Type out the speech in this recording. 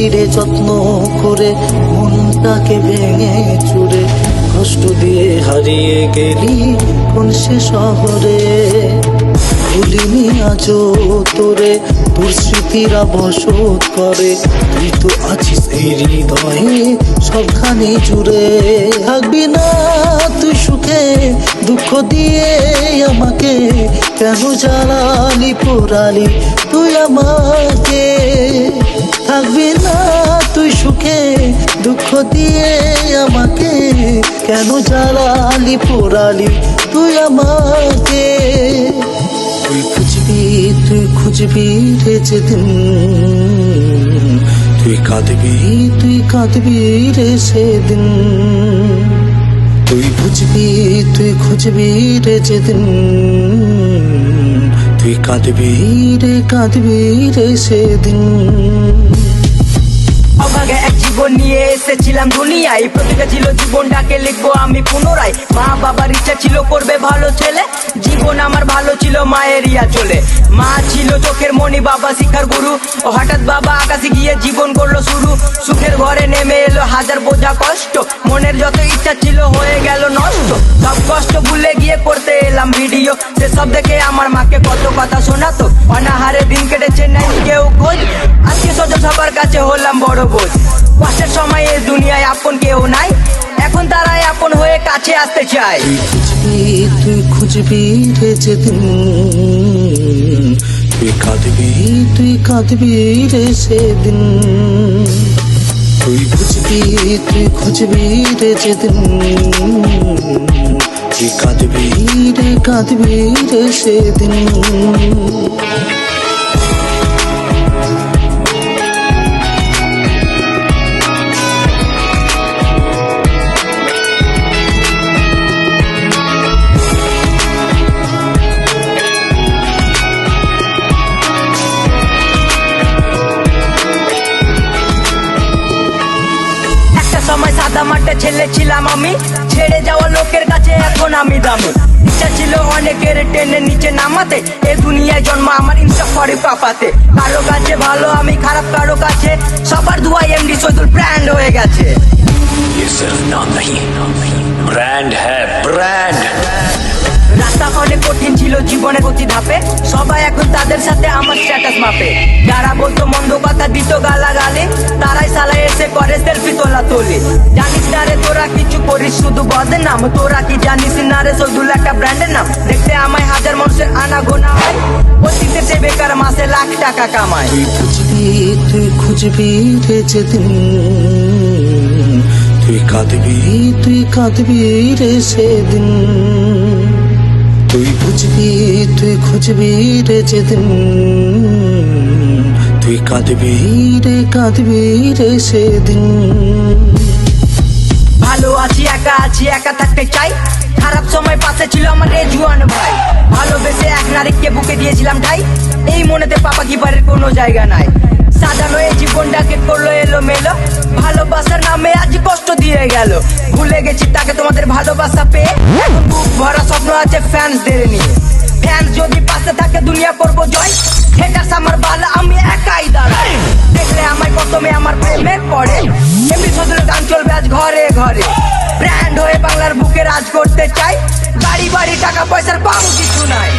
লালিরে যত্ন করে মনটাকে ভেঙে চুরে কষ্ট দিয়ে হারিয়ে গেলি কোন সে শহরে? ভুলিনি আজও তোরে তোর বসত করে। তুই তো আছিস এই হৃদয়ে, সবখানে জুড়ে থাকবি না তুই সুখে। দুঃখ দিয়ে আমাকে কেন জ্বালালি পোড়ালি? তুই আমাকে থাকবি না তুই সুখে। দুঃখ দিয়ে আমাকে কেন জ্বালালি পোড়ালি? তুই আমাকে তুই খুঁজবি তুই খুঁজবি রে যেদিন। তুই কাঁদবি তুই কাঁদবি রে সেদিন। তুই বুঝবি, তুই খুঁজবি রে যেদিন। তুই কাঁদবি রে কাঁদবি রে সেদিন। অভাগে এক জীবন নিয়ে এসেছিলাম দুনিয়ায়। প্রতিটা ছিল জীবনটাকে লিখব আমি পুনরায়। মা বাবার ইচ্ছা ছিল, করবে ভালো ছেলে। ভালো মায়ের ইয়া চলে। মা ছিল চোখের মণি, বাবা শিক্ষার গুরু। ও হঠাৎ বাবা আকাশে গিয়ে জীবন করল শুরু। সুখের ঘরে নেমে এলো হাজার বোঝা কষ্ট। মনের যত ইচ্ছা ছিল হয়ে গেল নষ্ট। সব কষ্ট ভুলে গিয়ে করতে এলাম ভিডিও। সেসব দেখে আমার মাকে কত কথা শোনাতো। অনাহারে দিন কেটেছে নাই কেউ খোঁজ। আজকে স্বজন সবার কাছে হলাম বড় বোঝ। কষ্টের সময় এই দুনিয়ায় আপন কেউ নাই কাছে আসতে চায় তুই খুঁজবি খুঁজবি রে যেদিন। তুই কাঁদবি তুই কাঁদবি রে সেদিন। তুই বুঝবি তুই খুঁজবি রে যেদিন। তুই কাঁদবি রে কাঁদবি রে সেদিন। সময় সাদা মাঠে ছেলে ছিলাম আমি ছেড়ে যাওয়া লোকের কাছে এখন আমি দামি ইচ্ছা ছিল অনেকের টেনে নিচে নামাতে এ দুনিয়ায় জন্ম আমার ইনস্টা করে পাপাতে কারো কাছে ভালো আমি খারাপ কারো কাছে সবার দুয়াই এমডি সৈদুল ব্র্যান্ড হয়ে গেছে ये सिर्फ नाम नहीं ब्रांड है ब्रांड রাস্তা অনেক কঠিন ছিল জীবনে গতি ধাপে। সবাই এখন তাদের সাথে আমার স্ট্যাটাস মাপে। যারা বলতো মন্দ কথা দিত গালা গালে তারাই সালাই এসে করে সেলফি তোলা তোলে। জানিস না রে, তোরা কিছু করিস, শুধু বদের নাম। তোরা কি জানিস না রে সৈদুল একটা ব্র্যান্ডের নাম। দেখতে আমায় হাজার মানুষের আনা গোনা হয়। অতীতে সে বেকার মাসে লাখ টাকা কামায়। খুঁজবি, তুই খুঁজবি রে যেদিন। তুই কাঁদবি তুই কাঁদবি রে সেদিন। তুই বুঝবি তুই খুঁজবি রে যেদিন। তুই কাঁদবি রে কাঁদবি রে সেদিন। ভালো আছি, একা আছি, একা থাকতে চাই। খারাপ সময় পাশে ছিল আমার রেজুয়ান ভাই। ভালোবেসে এক নারীকে বুকে দিয়েছিলাম ঠাই। এই মনেতে পাপা কিপারের কোনো জায়গা নাই। সাজানো এই জীবনটাকে করল এলো মেলো ভালোবাসার নামে আজ কষ্ট দিয়ে গেল। ভুলে গেছি তাকে তোমাদের ভালোবাসা পেয়ে। বুক ভরা স্বপ্ন আছে ফ্যান্সদের নিয়ে। ফ্যান্স যদি পাশে থাকে, দুনিয়া করব জয়। হেটার্স আমার বালা, আমি একাই দাঁড়াই দেখলে আমায় প্রথমে আমার প্রেমে পড়ে। এমনি সদরে গান চলবে আজ ঘরে ঘরে। ব্র্যান্ড হয়ে বাংলার বুকে রাজ করতে চাই। বাড়ি বাড়ি টাকা পয়সার পাবো কিছু নাই।